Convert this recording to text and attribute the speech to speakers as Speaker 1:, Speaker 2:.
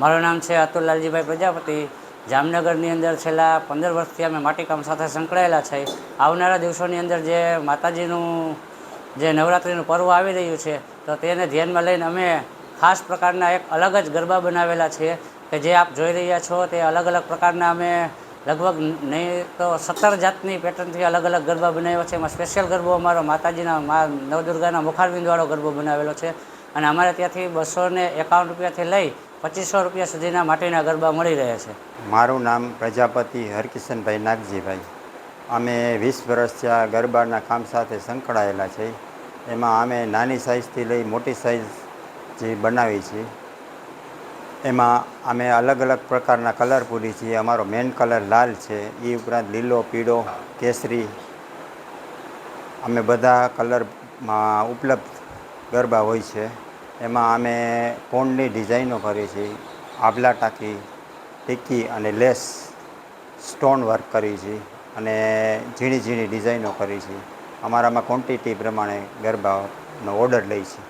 Speaker 1: મારું નામ છે અતુલ લાલજીભાઈ પ્રજાપતિ. જામનગરની અંદર છેલ્લા પંદર વર્ષથી અમે માટીકામ સાથે સંકળાયેલા છે. આવનારા દિવસોની અંદર જે માતાજીનું જે નવરાત્રિનું પર્વ આવી રહ્યું છે, તો તેને ધ્યાનમાં લઈને અમે ખાસ પ્રકારના એક અલગ જ ગરબા બનાવેલા છે કે જે આપ જોઈ રહ્યા છો તે અલગ અલગ પ્રકારના અમે લગભગ નહીં તો સત્તર જાતની પેટર્નથી અલગ અલગ ગરબા બનાવ્યા છે. એમાં સ્પેશિયલ ગરબો અમારો માતાજીના મા નવદુર્ગાના મુખારબિંદવાળો ગરબો બનાવેલો છે. અને અમારે ત્યાંથી બસો ને એકાવન રૂપિયાથી લઈ પચીસો રૂપિયા સુધીના માટીના ગરબા મળી રહે છે.
Speaker 2: મારું નામ પ્રજાપતિ હરકિશનભાઈ નાગજીભાઈ. અમે વીસ વર્ષથી આ ગરબાના કામ સાથે સંકળાયેલા છે. એમાં અમે નાની સાઇઝથી લઈ મોટી સાઇઝ જે બનાવી છે. એમાં અમે અલગ અલગ પ્રકારના કલર પૂરી છીએ અમારો મેઇન કલર લાલ છે. એ ઉપરાંત લીલો, પીળો, કેસરી. અમે બધા કલરમાં ઉપલબ્ધ ગરબા હોય છે. એમાં અમે કોણની ડિઝાઇનો કરી છે આભલા ટાંકી ટીકી અને લેસ સ્ટોન વર્ક કરી છે અને ઝીણી ઝીણી ડિઝાઇનો કરી છે અમારામાં ક્વોન્ટિટી પ્રમાણે ગરબાનો ઓર્ડર લઈ છે